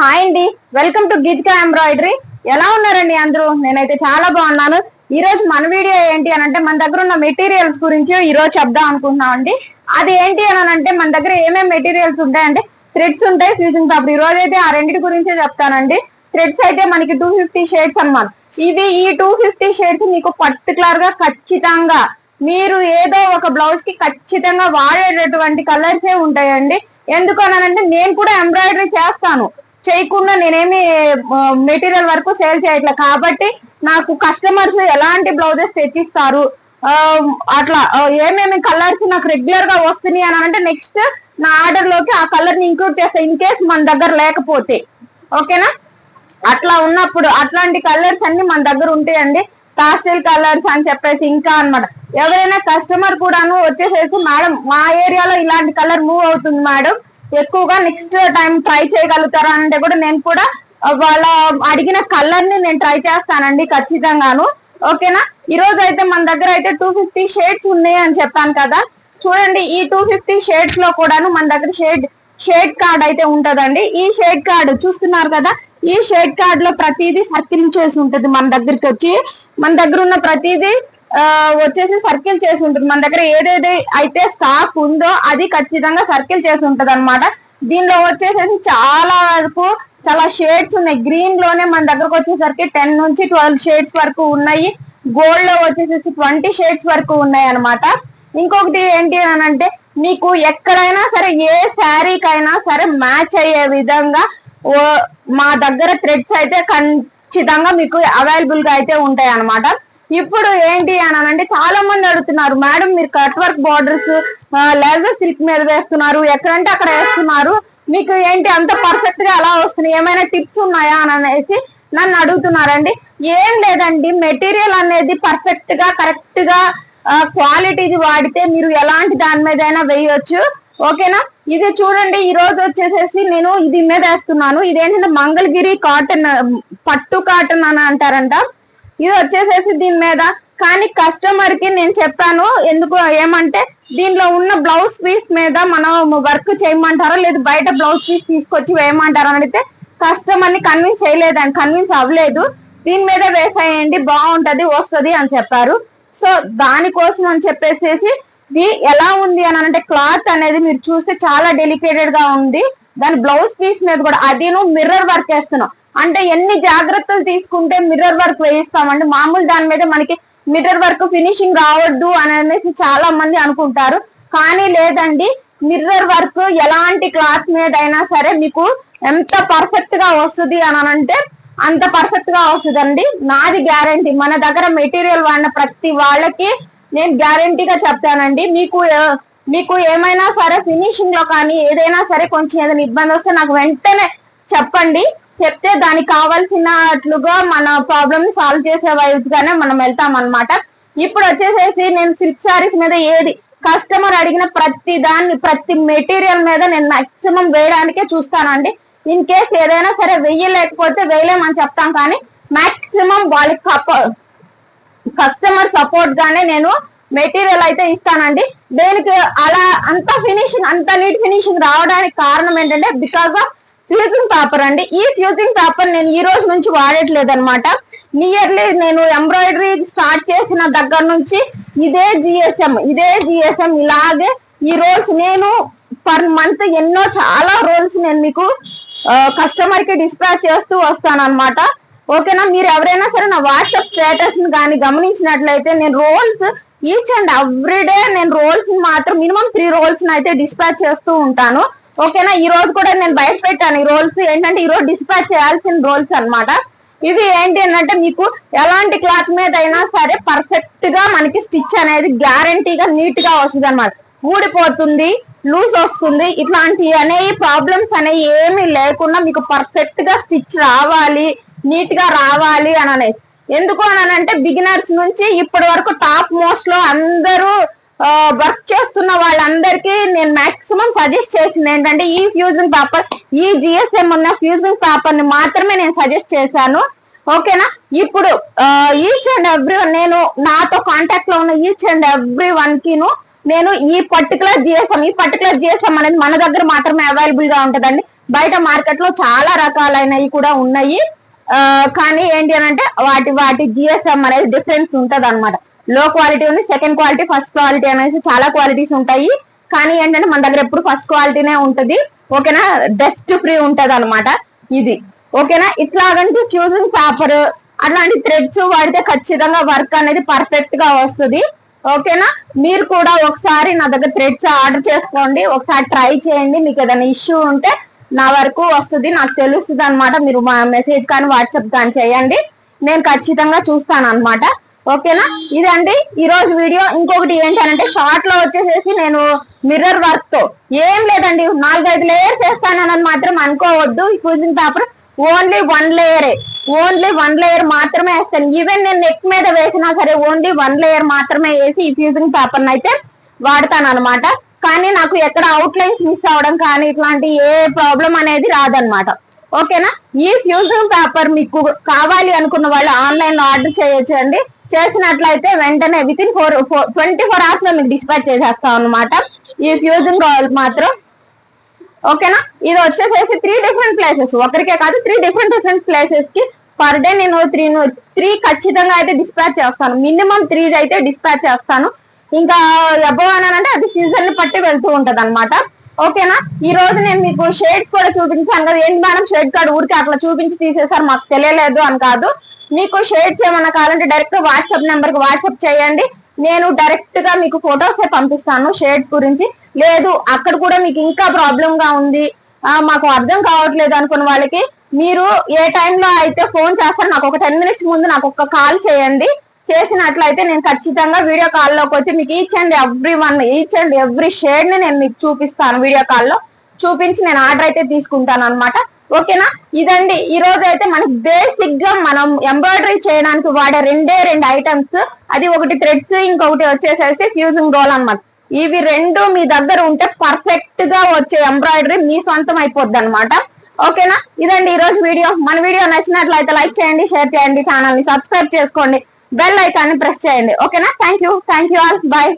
Hi అండి. Welcome to Geetika embroidery ఎలా ఉన్నారండి అందరూ? నేనైతే చాలా బాగున్నాను. ఈ రోజు మన వీడియో ఏంటి అని అంటే మన దగ్గర ఉన్న మెటీరియల్స్ గురించి ఈ రోజు చెప్దాం అనుకుంటున్నాం అండి. అది ఏంటి అని అంటే మన దగ్గర ఏమేమి మెటీరియల్స్ ఉంటాయంటే థ్రెడ్స్ ఉంటాయి ఫ్యూజింగ్ పేపర్ ఈ రోజు అయితే ఆ రెండింటి గురించే చెప్తానండి. థ్రెడ్స్ అయితే మనకి టూ ఫిఫ్టీ షేడ్స్ అనమాట ఇవి ఈ టూ ఫిఫ్టీ షేడ్స్ మీకు పర్టికులర్గా ఖచ్చితంగా మీరు ఏదో ఒక బ్లౌజ్కి ఖచ్చితంగా వాడేటటువంటి కలర్స్ ఏ ఉంటాయండి. ఎందుకనంటే నేను కూడా ఎంబ్రాయిడరీ చేస్తాను. చేయకుండా నేనేమి మెటీరియల్ వరకు సేల్ చేయట్లేదు కాబట్టి నాకు కస్టమర్స్ ఎలాంటి బ్లౌజెస్ తెచ్చిస్తారు? అట్లా ఏమేమి కలర్స్ నాకు రెగ్యులర్గా వస్తున్నాయి అని అంటే నెక్స్ట్ నా ఆర్డర్లోకి ఆ కలర్ని ఇంక్లూడ్ చేస్తా ఇన్ కేస్ మన దగ్గర లేకపోతే. ఓకేనా? అట్లా ఉన్నప్పుడు అట్లాంటి కలర్స్ అన్ని మన దగ్గర ఉంటాయండి. పాస్టల్ కలర్స్ అని చెప్పేసి ఇంకా అన్నమాట. ఎవరైనా కస్టమర్ కూడాను వచ్చేసేసి మేడం మా ఏరియాలో ఇలాంటి కలర్ మూవ్ అవుతుంది మేడం. ఎక్కువగా నెక్స్ట్ టైం ట్రై చేయగలుగుతారా అంటే కూడా నేను కూడా వాళ్ళ అడిగిన కలర్ని నేను ట్రై చేస్తానండి ఖచ్చితంగాను. ఓకేనా? ఈ రోజు అయితే మన దగ్గర అయితే టూ ఫిఫ్టీ షేడ్స్ ఉన్నాయి అని చెప్పాను కదా. చూడండి ఈ టూ ఫిఫ్టీ షేడ్స్లో కూడాను మన దగ్గర షేడ్ షేడ్ కార్డ్ అయితే ఉంటదండి. ఈ షేడ్ కార్డ్ చూస్తున్నారు కదా? ఈ షేడ్ కార్డ్లో ప్రతిదీ సర్కిల్ చేసి ఉంటది మన దగ్గరికి వచ్చి. మన దగ్గర ఉన్న ప్రతిదీ వచ్చేసి సర్కిల్ చేసి ఉంటుంది. మన దగ్గర ఏదైతే అయితే స్టాక్ ఉందో అది ఖచ్చితంగా సర్కిల్ చేసి ఉంటది అనమాట దీనిలో వచ్చేసేసి చాలా వరకు చాలా షేడ్స్ ఉన్నాయి. గ్రీన్లోనే మన దగ్గరకు వచ్చేసరికి టెన్ నుంచి ట్వెల్వ్ షేడ్స్ వరకు ఉన్నాయి. గోల్డ్లో వచ్చేసేసి ట్వంటీ షేడ్స్ వరకు ఉన్నాయి అనమాట ఇంకొకటి ఏంటి అని అంటే మీకు ఎక్కడైనా సరే ఏ శారీకైనా సరే మ్యాచ్ అయ్యే విధంగా మా దగ్గర థ్రెడ్స్ అయితే ఖచ్చితంగా మీకు అవైలబుల్గా అయితే ఉంటాయి అనమాట ఇప్పుడు ఏంటి అని అంటే చాలా మంది అడుగుతున్నారు మేడం మీరు cut work borders laser silk మీద వేస్తున్నారు ఎక్కడంటే అక్కడ వేస్తున్నారు మీకు ఏంటి అంత పర్ఫెక్ట్గా ఎలా వస్తున్నాయి ఏమైనా టిప్స్ ఉన్నాయా? అని అనేసి నన్ను అడుగుతున్నారండి. ఏం లేదండి మెటీరియల్ అనేది పర్ఫెక్ట్గా కరెక్ట్గా క్వాలిటీది వాడితే మీరు ఎలాంటి దాని మీద అయినా వేయొచ్చు. ఓకేనా? ఇది చూడండి ఈ రోజు వచ్చేసేసి నేను ఇది మీద వేస్తున్నాను. ఇదేంటంటే మంగళగిరి కాటన్ పట్టు కాటన్ అని అంటారంట. ఇది వచ్చేసేసి దీని మీద. కానీ కస్టమర్కి నేను చెప్పాను ఎందుకు ఏమంటే దీనిలో ఉన్న బ్లౌజ్ పీస్ మీద మనం వర్క్ చేయమంటారా లేదు బయట బ్లౌజ్ పీస్ తీసుకొచ్చి వేయమంటారా అని అడిగితే కస్టమర్ని కన్విన్స్ చేయలేదండి కన్విన్స్ అవ్వలేదు. దీని మీద వేసేయండి బాగుంటది వస్తది అని చెప్పారు. సో దానికోసం అని చెప్పేసేసి ఇది ఎలా ఉంది అని అంటే క్లాత్ అనేది మీరు చూస్తే చాలా డెలికేటెడ్గా ఉంది. దాని బ్లౌజ్ పీస్ మీద కూడా అదిను మిర్రర్ వర్క్ వేస్తున్నాం అంటే ఎన్ని జాగ్రత్తలు తీసుకుంటే మిర్రర్ వర్క్ వేయిస్తామండి. మామూలు దాని మీద మనకి మిర్రర్ వర్క్ ఫినిషింగ్ రావద్దు అని అనేసి చాలా మంది అనుకుంటారు. కానీ లేదండి మిర్రర్ వర్క్ ఎలాంటి క్లాత్ మీద అయినా సరే మీకు ఎంత పర్ఫెక్ట్గా వస్తుంది అని అంటే అంత పర్ఫెక్ట్గా వస్తుందండి. నాది గ్యారంటీ మన దగ్గర మెటీరియల్ వాడిన ప్రతి వాళ్ళకి నేను గ్యారంటీగా చెప్తానండి. మీకు మీకు ఏమైనా సరే ఫినిషింగ్లో కానీ ఏదైనా సరే కొంచెం ఏదైనా ఇబ్బంది వస్తే నాకు వెంటనే చెప్పండి. చెప్తే దానికి కావాల్సినట్లుగా మన ప్రాబ్లమ్ సాల్వ్ చేసే వైపుగానే మనం వెళ్తాం అనమాట ఇప్పుడు వచ్చేసేసి నేను సిల్క్ శారీస్ మీద ఏది కస్టమర్ అడిగిన ప్రతి దాన్ని ప్రతి మెటీరియల్ మీద నేను మాక్సిమం వేయడానికే చూస్తానండి. ఇన్ కేస్ ఏదైనా సరే వెయ్యలేకపోతే వేయలేమని చెప్తాం కానీ మాక్సిమం వాళ్ళకి కప కస్టమర్ సపోర్ట్ గానే నేను మెటీరియల్ అయితే ఇస్తానండి. దేనికి అలా అంత ఫినిషింగ్ అంత నీట్ ఫినిషింగ్ రావడానికి కారణం ఏంటంటే బికాస్ ఆఫ్ ఫ్యూజింగ్ పేపర్ అండి. ఈ ఫ్యూజింగ్ పేపర్ నేను ఈ రోజు నుంచి వాడట్లేదు అనమాట నియర్లీ నేను ఎంబ్రాయిడరీ స్టార్ట్ చేసిన దగ్గర నుంచి ఇదే జిఎస్ఎం ఇదే జిఎస్ఎం ఇలాగే ఈ రోల్స్ నేను పర్ మంత్ ఎన్నో చాలా రోల్స్ నేను మీకు కస్టమర్కి డిస్పాచ్ చేస్తూ వస్తాను అనమాట ఓకేనా మీరు ఎవరైనా సరే నా వాట్సాప్ స్టేటస్ని కానీ గమనించినట్లయితే నేను రోల్స్ ఈచ్ అండ్ ఎవ్రీడే నేను రోల్స్ మాత్రం మినిమం త్రీ రోల్స్ అయితే డిస్పాచ్ చేస్తూ ఉంటాను. ఓకేనా? ఈ రోజు కూడా నేను బయట పెట్టాను ఈ రోల్స్ ఏంటంటే ఈ రోజు డిస్పాచ్ చేయాల్సిన రోల్స్ అనమాట ఇవి ఏంటి అంటే మీకు ఎలాంటి క్లాత్ మీద అయినా సరే పర్ఫెక్ట్గా మనకి స్టిచ్ అనేది గ్యారంటీగా నీట్గా వస్తుంది అనమాట ఊడిపోతుంది లూజ్ వస్తుంది. ఇట్లాంటి అనేవి ప్రాబ్లమ్స్ అనేవి ఏమీ లేకుండా మీకు పర్ఫెక్ట్గా స్టిచ్ రావాలి నీట్గా రావాలి అని అనేది ఎందుకు అని అంటే బిగినర్స్ నుంచి ఇప్పటి వరకు టాప్ మోస్ట్లో అందరూ వర్క్ చేస్తున్న వాళ్ళందరికీ నేను మాక్సిమం సజెస్ట్ చేసింది ఏంటంటే ఈ ఫ్యూజింగ్ పేపర్ ఈ జిఎస్ఎం ఉన్న ఫ్యూజింగ్ పేపర్ని మాత్రమే నేను సజెస్ట్ చేశాను. ఓకేనా ఇప్పుడు ఈచ్ అండ్ ఎవ్రీ నేను నాతో కాంటాక్ట్లో ఉన్న ఈచ్ అండ్ ఎవ్రీ వన్ కిను నేను ఈ పర్టికులర్ జిఎస్ఎం ఈ పర్టికులర్ జిఎస్ఎం అనేది మన దగ్గర మాత్రమే అవైలబుల్గా ఉంటదండి. బయట మార్కెట్లో చాలా రకాలైనవి కూడా ఉన్నాయి. కానీ ఏంటి అని అంటే వాటి వాటి జిఎస్ఎం అనేది డిఫరెన్స్ ఉంటది అనమాట లో క్వాలిటీ ఉంది సెకండ్ క్వాలిటీ ఫస్ట్ క్వాలిటీ అనేసి చాలా క్వాలిటీస్ ఉంటాయి. కానీ ఏంటంటే మన దగ్గర ఎప్పుడు ఫస్ట్ క్వాలిటీనే ఉంటుంది. ఓకేనా? డస్ట్ ఫ్రీ ఉంటది అనమాట ఇది. ఓకేనా? ఇట్లాగంటే చూసింగ్ పేపర్ అట్లాంటి థ్రెడ్స్ వాడితే ఖచ్చితంగా వర్క్ అనేది పర్ఫెక్ట్గా వస్తుంది. ఓకేనా? మీరు కూడా ఒకసారి నా దగ్గర థ్రెడ్స్ ఆర్డర్ చేసుకోండి. ఒకసారి ట్రై చేయండి. మీకు ఏదైనా ఇష్యూ ఉంటే నా వరకు వస్తుంది. నాకు తెలుస్తుంది అనమాట మీరు మా మెసేజ్ కానీ వాట్సాప్ కానీ చేయండి. నేను ఖచ్చితంగా చూస్తాను అనమాట ఓకేనా? ఇదండి. ఈ రోజు వీడియో. ఇంకొకటి ఏంటంటే షార్ట్లో వచ్చేసేసి నేను మిర్రర్ వర్క్తో. ఏం లేదండి. నాలుగైదు లేయర్స్ వేస్తానని మాత్రం అనుకోవద్దు. ఈ పూజింగ్ పేపర్ ఓన్లీ వన్ లేయరే ఓన్లీ వన్ లేయర్ మాత్రమే వేస్తాను. ఈవెన్ నేను నెక్ మీద వేసినా సరే ఓన్లీ వన్ లేయర్ మాత్రమే వేసి ఈ ఫ్యూజింగ్ పేపర్ అయితే వాడతాను అనమాట కానీ నాకు ఎక్కడ అవుట్ లైన్స్ మిస్ అవడం కానీ ఇట్లాంటి ఏ ప్రాబ్లం అనేది రాదనమాట ఓకేనా? ఈ ఫ్యూజింగ్ పేపర్ మీకు కావాలి అనుకున్న వాళ్ళు ఆన్లైన్లో ఆర్డర్ చేయొచ్చు అండి చేసినట్లయితే వెంటనే within four twenty four అవర్స్లో మీకు డిస్పాచ్ చేసేస్తాం అనమాట ఈ ఫ్యూజింగ్ మాత్రం. ఓకేనా ఇది వచ్చేసేసి త్రీ డిఫరెంట్ ప్లేసెస్ ఒకరికే కాదు త్రీ డిఫరెంట్ డిఫరెంట్ ప్లేసెస్కి పర్ డే నేను త్రీ త్రీ ఖచ్చితంగా అయితే డిస్పాచ్ చేస్తాను. మినిమం త్రీ అయితే డిస్పాచ్ చేస్తాను. ఇంకా అబ్బో అని అంటే అది సీజన్ని పట్టి వెళ్తూ ఉంటది అనమాట ఓకేనా ఈ రోజు నేను మీకు షేడ్స్ కూడా చూపించాను కదా. ఏంటి మేడం? షేడ్ కార్డ్ ఊరికి అట్లా చూపించి తీసేసారు మాకు తెలియలేదు అని కాదు. మీకు షేడ్స్ ఏమన్నా కావాలంటే డైరెక్ట్ వాట్సాప్ నెంబర్కి వాట్సాప్ చేయండి. నేను డైరెక్ట్గా మీకు ఫొటోస్ పంపిస్తాను షేడ్స్ గురించి. లేదు అక్కడ కూడా మీకు ఇంకా ప్రాబ్లం గా ఉంది. మాకు అర్థం కావట్లేదు అనుకున్న వాళ్ళకి మీరు ఏ టైంలో అయితే ఫోన్ చేస్తారు నాకు ఒక టెన్ మినిట్స్ ముందు నాకు ఒక కాల్ చేయండి. చేసినట్లయితే నేను ఖచ్చితంగా వీడియో కాల్లోకి వచ్చి మీకు each and every one each and every షేడ్ని నేను మీకు చూపిస్తాను వీడియో కాల్లో చూపించి నేను ఆర్డర్ అయితే తీసుకుంటాను అనమాట ఓకేనా? ఇదండి. ఈ రోజు అయితే మనకి బేసిక్గా మనం ఎంబ్రాయిడరీ చేయడానికి వాడే రెండే రెండు ఐటమ్స్. అది ఒకటి థ్రెడ్స్ ఇంకొకటి వచ్చేసేసి ఫ్యూజింగ్ రోల్ అనమాట ఇవి రెండు మీ దగ్గర ఉంటే పర్ఫెక్ట్గా వచ్చే ఎంబ్రాయిడరీ మీ సొంతం అయిపోద్ది అనమాట ఓకేనా? ఇదండి ఈ రోజు వీడియో. మన వీడియో నచ్చినట్లయితే లైక్ చేయండి షేర్ చేయండి ఛానల్ని సబ్స్క్రైబ్ చేసుకోండి. బెల్ ఐకాన్ని ప్రెస్ చేయండి. ఓకేనా? Thank you thank you all. Bye.